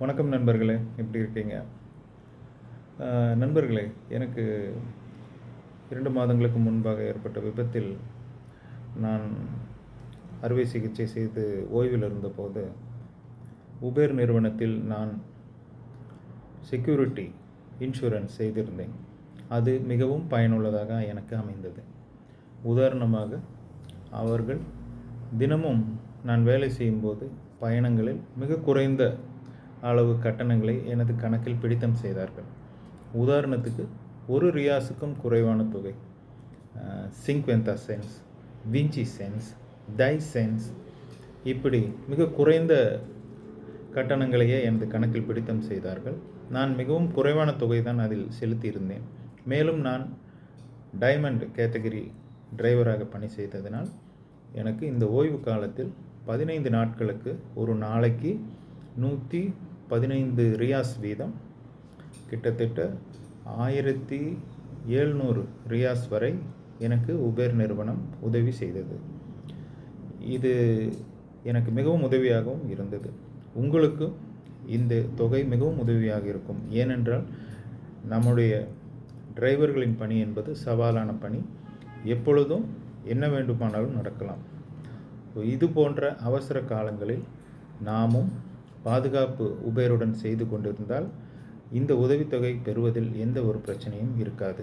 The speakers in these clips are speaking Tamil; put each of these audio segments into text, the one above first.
வணக்கம் நண்பர்களே எப்படி இருக்கீங்க? நண்பர்களே எனக்கு இரண்டு மாதங்களுக்கு முன்பாக ஏற்பட்ட விபத்தில் நான் அறுவை சிகிச்சை செய்து ஓய்வில் இருந்தபோது உபேர் நிறுவனத்தில் நான் செக்யூரிட்டி இன்சூரன்ஸ் செய்திருந்தேன். அது மிகவும் பயனுள்ளதாக எனக்கு அமைந்தது. உதாரணமாக அவர்கள் தினமும் நான் வேலை செய்யும்போது பயணங்களில் மிக குறைந்த அளவு கட்டணங்களை எனது கணக்கில் பிடித்தம் செய்தார்கள். உதாரணத்துக்கு ஒரு ரியாஸுக்கும் குறைவான தொகை. சிங்க்வெந்தா சென்ஸ் விஞ்சி சென்ஸ் டை சென்ஸ் இப்படி மிக குறைந்த கட்டணங்களையே எனது கணக்கில் பிடித்தம் செய்தார்கள். நான் மிகவும் குறைவான தொகை தான் அதில் செலுத்தியிருந்தேன். மேலும் நான் டைமண்ட் கேட்டகரி டிரைவராக பணி செய்ததினால் எனக்கு இந்த ஓய்வு காலத்தில் பதினைந்து நாட்களுக்கு ஒரு நாளைக்கு நூற்றி பதினைந்து ரியாஸ் வீதம். கிட்டத்தட்ட ஆயிரத்தி ஏழ்நூறு ரியாஸ் வரை எனக்கு உபேர் நிறுவனம் உதவி செய்தது. இது எனக்கு மிகவும் உதவியாகவும் இருந்தது. உங்களுக்கு இந்த தொகை மிகவும் உதவியாக இருக்கும். ஏனென்றால் நம்முடைய டிரைவர்களின் பணி என்பது சவாலான பணி. எப்பொழுதும் என்ன வேண்டுமானாலும் நடக்கலாம். இது போன்ற அவசர காலங்களில் நாமும் பாதுகாப்பு உபேருடன் செய்து கொண்டிருந்தால் இந்த உதவித்தொகை பெறுவதில் எந்த ஒரு பிரச்சனையும் இருக்காது.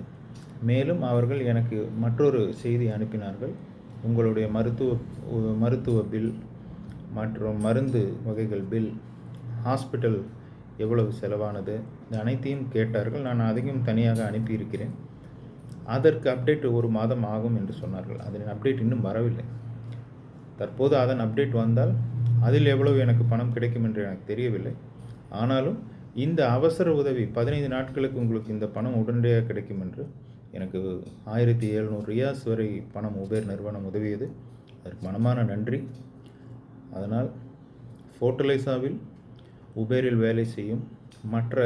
மேலும் அவர்கள் எனக்கு மற்றொரு செய்தி அனுப்பினார்கள். உங்களுடைய மருத்துவ மருத்துவ பில் மற்றும் மருந்து வகைகள் பில் ஹாஸ்பிட்டல் எவ்வளவு செலவானது இது அனைத்தையும் கேட்டார்கள். நான் அதையும் தனியாக அனுப்பியிருக்கிறேன். அதற்கு அப்டேட் ஒரு மாதம் ஆகும் என்று சொன்னார்கள். அதன் அப்டேட் இன்னும் வரவில்லை. தற்போது அதன் அப்டேட் வந்தால் அதில் எவ்வளவு எனக்கு பணம் கிடைக்கும் என்று எனக்கு தெரியவில்லை. ஆனாலும் இந்த அவசர உதவி பதினைந்து நாட்களுக்கு உங்களுக்கு இந்த பணம் உடனடியாக கிடைக்கும் என்று எனக்கு ஆயிரத்தி எழுநூறு ரியாஸ் வரை பணம் உபேர் நிறுவனம் உதவியது. அதற்கு மனமான நன்றி. அதனால் ஃபோர்டலைசாவில் உபேரில் வேலை செய்யும் மற்ற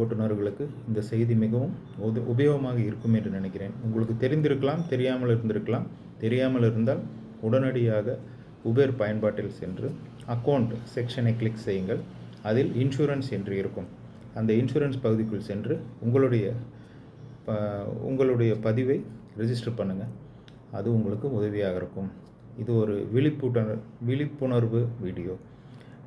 ஓட்டுநர்களுக்கு இந்த செய்தி மிகவும் உத உபயோகமாக இருக்கும் என்று நினைக்கிறேன். உங்களுக்கு தெரிந்திருக்கலாம் தெரியாமல் இருந்திருக்கலாம். தெரியாமல் இருந்தால் உடனடியாக உபேர் பயன்பாட்டில் சென்று அக்கௌண்ட் செக்ஷனை கிளிக் செய்யுங்கள். அதில் இன்சூரன்ஸ் என்று இருக்கும். அந்த இன்சூரன்ஸ் பகுதிக்குள் சென்று உங்களுடைய உங்களுடைய பதிவை ரிஜிஸ்டர் பண்ணுங்கள் அது உங்களுக்கு உதவியாக இருக்கும். இது ஒரு விழிப்புணர் விழிப்புணர்வு வீடியோ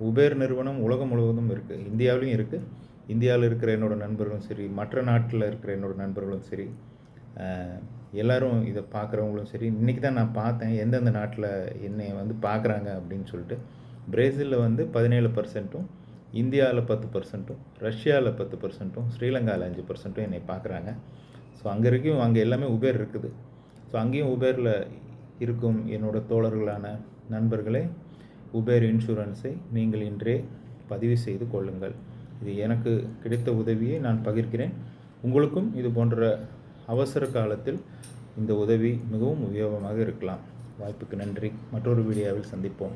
உபேர் நிறுவனம் உலகம் முழுவதும் இருக்குது இந்தியாவிலையும் இருக்குது இந்தியாவில் இருக்கிற என்னோடய நண்பர்களும் சரி மற்ற நாட்டில் இருக்கிற என்னோடய நண்பர்களும் சரி எல்லோரும் இதை பார்க்குறவங்களும் சரி இன்றைக்கி தான் நான் பார்த்தேன் எந்தெந்த நாட்டில் என்னை வந்து பார்க்குறாங்க அப்படின்னு சொல்லிட்டு பிரேசிலில் வந்து பதினேழு பர்சன்ட்டும் இந்தியாவில் பத்து பர்சன்ட்டும் ரஷ்யாவில் பத்து பர்சன்ட்டும் ஸ்ரீலங்காவில் அஞ்சு பர்சன்ட்டும் என்னை பார்க்குறாங்க. ஸோ அங்கே இருக்கும் அங்கே எல்லாமே உபேர் இருக்குது. ஸோ அங்கேயும் உபேரில் இருக்கும் என்னோடய தோழர்களான நண்பர்களே உபேர் இன்சூரன்ஸை நீங்கள் இன்றே பதிவு செய்து கொள்ளுங்கள். இது எனக்கு கிடைத்த உதவியை நான் பகிர்கிறேன். உங்களுக்கும் இது போன்ற அவசர காலத்தில் இந்த உதவி மிகவும் உபயோகமாக இருக்கலாம். வாய்ப்புக்கு நன்றி. மற்றொரு வீடியோவில் சந்திப்போம்.